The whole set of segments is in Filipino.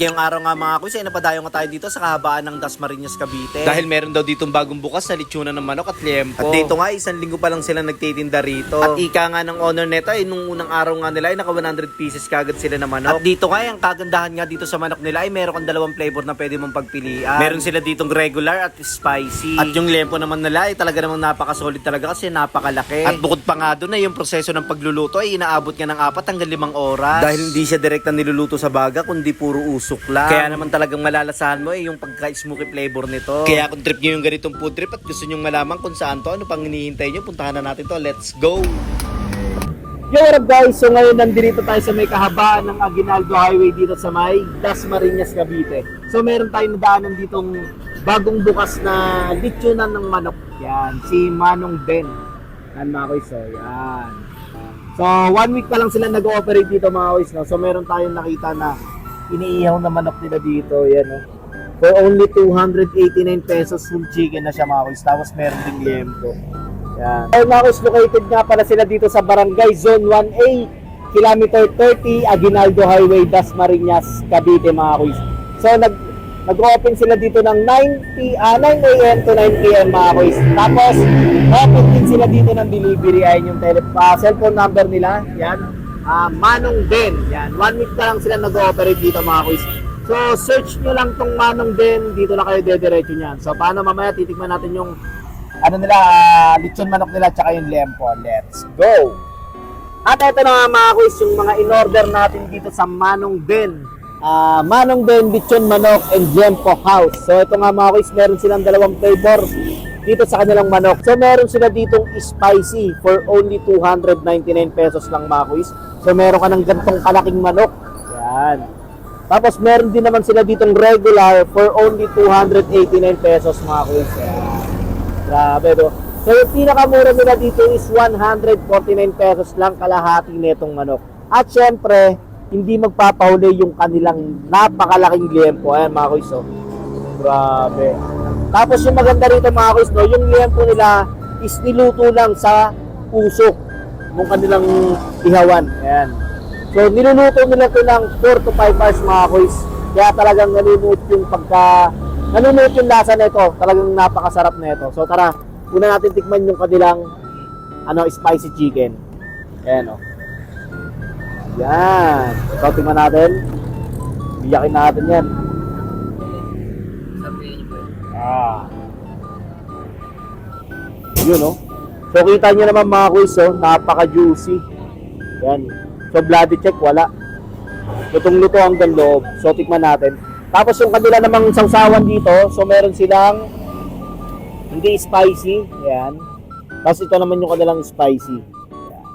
ngayong araw nga mga kuys, ay napadayo nga tayo dito sa kahabaan ng Dasmariñas, Cavite. Dahil meron daw ditong bagong bukas sa litsuna ng manok at liempo. At dito nga, isang linggo pa lang sila nagtitinda rito. At ika nga ng owner nito, ay nung unang araw nga nila ay naka 100 pieces kagad sila na manok. At dito nga, ang kagandahan nga dito sa manok nila ay meron kang dalawang flavor na pwede mong pagpilian. Meron sila ditong regular at spicy. At yung lempo naman nila ay talaga namang napaka-solid talaga kasi napakalaki. At bukod pa nga doon ay yung proseso ng pagluluto ay inaabot nga ng apat hanggang limang oras. Dahil hindi siya direkta niluluto sa baga, kundi puro usok lang. Kaya naman talagang malalasahan mo ay yung pagka-smoky flavor nito. Kaya kung trip nyo yung ganitong food trip at gusto nyo malaman kung saan to, ano pang hinihintay nyo, puntahan na natin to. Let's go! Yo, what up guys? So ngayon nandito tayo sa may kahabaan ng Aguinaldo Highway dito sa may Dasmariñas, Cavite. So meron tayong nadaanan ditong bagong bukas na litsunan ng manok. Yan, si Manong Ben. Yan mga koys, so yan. So one week pa lang sila nag-ooperate dito mga koys. No? So meron tayong nakita na iniihaw na manok nila dito. Yan, no? For only 289 pesos full chicken na siya mga koys. Tapos meron ding liempo. Yan. Ay, mga kus, located nga pala sila dito sa Barangay Zone 1A, Kilometer 30, Aguinaldo Highway, Dasmariñas, Cavite, mga kuys. So, nag, nag-open sila dito ng 9, p- ah, 9 a.m. to 9 p.m. mga kuys. Tapos, open din sila dito ng delivery. Ayan yung tele, ah, cellphone number nila. Yan. Ah, Manong Den. Yan. One week na lang sila nag-ooperate dito, mga kuys. So, search nyo lang tong Manong Den. Dito na kayo dediretso niyan. So, paano mamaya titikman natin yung ano nila, ah, lechon manok nila tsaka yung lempo. Let's go! At ito na mga quiz, yung mga in-order natin dito sa Manong Ben. Ah, Manong Ben, lechon manok and lempo house. So ito nga mga quiz, meron silang dalawang flavor dito sa kanilang manok. So meron sila ditong spicy for only 299 pesos lang mga quiz. So meron ka ng gantong kalaking manok. Yan. Tapos meron din naman sila ditong regular for only 289 pesos mga quiz. Yan. Grabe, no? So, yung pinakamura nila dito is 149 pesos lang kalahati netong manok. At syempre, hindi magpapahuli yung kanilang napakalaking liempo. Ayan, mga kuys, oh. Grabe. Tapos yung maganda rito, mga kuys, no, yung liempo nila is niluto lang sa usok ng kanilang ihawan. Ayan. So, niluluto nila ito ng 4 to 5 hours, mga kuys. Kaya talagang nanunuot yung pagka Nanunuot yung lasa nito. Talagang napakasarap nito. So tara, una natin tikman yung kanilang ano, spicy chicken. Ayan o. Yan. So tikman natin. Biyakin natin yan. Yun o. So kita nyo naman mga quiz oh, napaka-juicy. Yan. So bloody check, wala. Lutong-luto hanggang loob. So tikman natin. Tapos yung kanila namang sausawan dito, so meron silang hindi spicy, yan. Tapos ito naman yung kanilang spicy.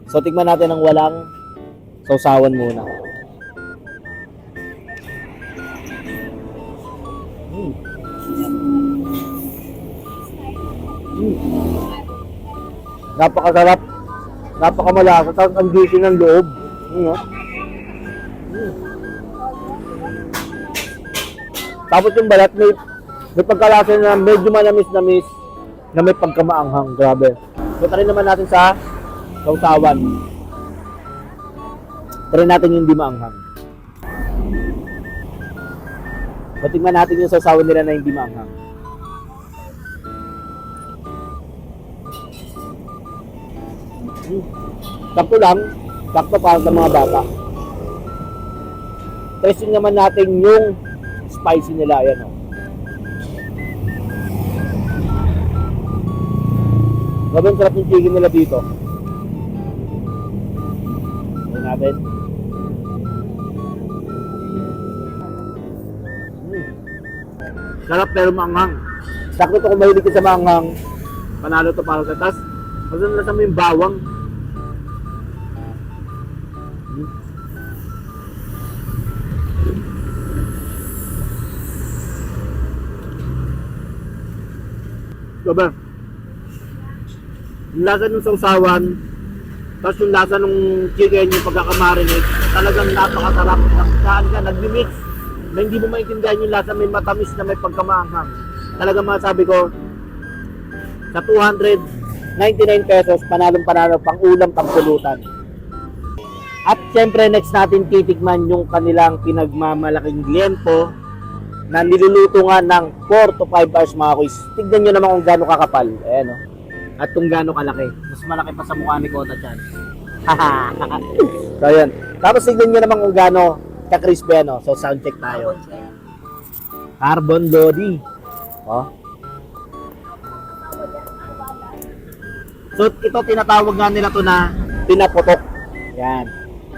So tingnan natin ang walang sausawan muna. Mm. Mm. Napakasarap. Napakamalasa. Tapos ang juicy ng loob. Mm, oh. Tapos yung balat may, may pagkalasa na medyo manamis-namis na may pagkamaanghang. Grabe. So try naman natin sa sausawan. Try natin yung hindi maanghang. So tingnan natin yung sausawan nila na hindi maanghang. Sakto lang. Sakto para sa mga bata. Testing naman natin yung spicy nila. Ayan o. Grabe ang sarap yung chicken nila dito. Ayan natin. Mm. Sarap pero maanghang. Sakto to kung mahilig ka sa maanghang. Panalo to para sa tas. Kasi nalasa mo yung bawang. Diba? Yung lasa ng sausawan, tapos yung lasa ng chicken, yung pagkakamarinate, talagang napakasarap. Saan ka, nagmi-mix. Na hindi mo maintindihan yung lasa, may matamis na may pagkamaanghang. Talagang masabi ko, sa 299 pesos, panalong panalo, pang ulam, pang pulutan. At syempre next natin titikman yung kanilang pinagmamalaking liempo na niluluto nga ng 4 to 5 hours mga kuys. Tignan nyo naman kung gaano kakapal. Ayan o. At kung gaano kalaki. Mas malaki pa sa mukha ni Kota Chan. so yun. Tapos tignan nyo naman kung gaano ka-crispy ano. So sound check tayo. Carbon body. Oh. So ito tinatawag nga nila to na pinaputok. Yan.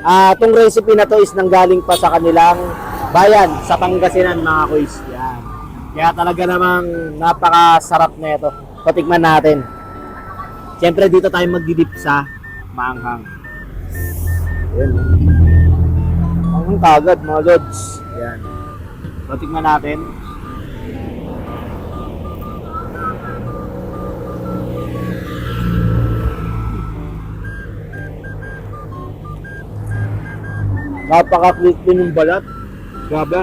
Ah, tong recipe na to is nanggaling pa sa kanilang bayan sa Pangasinan mga kuys. Yan. Kaya talaga namang napakasarap na ito. Patikman natin. Siyempre dito tayo magdidip sa maanghang. Yan. Maanghang kagad mga lods. Yan. Patikman natin. Napaka-crispy ng balat. Grabe.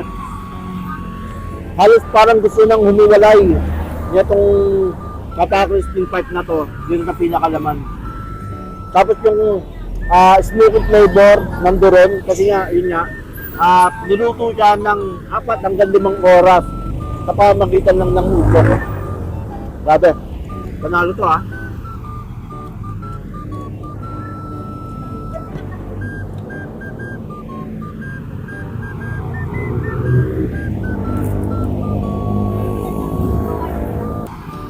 Halos parang gusto nang humiwalay. Itong napaka-crispy part na to, dito sa pinakalaman. Tapos yung ah smoky flavor nandoon kasi nga, yun nga, ah niluto siya ng apat hanggang limang oras sa pamagitan lang ng usok. Grabe. Panalo to ah. ha.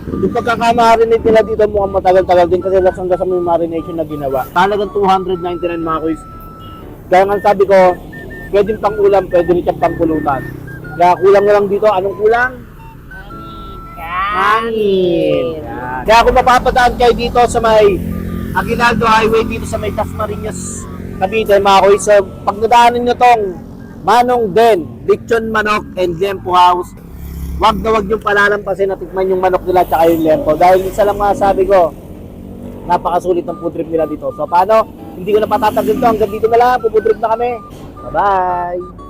Yung pagkakamarinate nila dito mukhang matagal-tagal din kasi lasang lasa mo yung marination na ginawa. Talagang 299 mga kuys. Kaya nga sabi ko, pwedeng pang ulam, pwede rin siyang pang pulutan. Kaya kulang na lang dito. Anong kulang? Hangin. Kaya kung mapapadaan kayo dito sa may Aguinaldo Highway, dito sa may Tasmariñas, Cavite, mga kuys. So, pag nadaanan nyo tong Manong Den, Lechon Manok, and Lempo House, wag na wag yung palalampasin na tikman yung manok nila tsaka yung lempo. Dahil isa lang masasabi ko, napakasulit ng food trip nila dito. So paano? Hindi ko na patatagin to. Hanggang dito na lang. Pupudrip na kami. Bye-bye!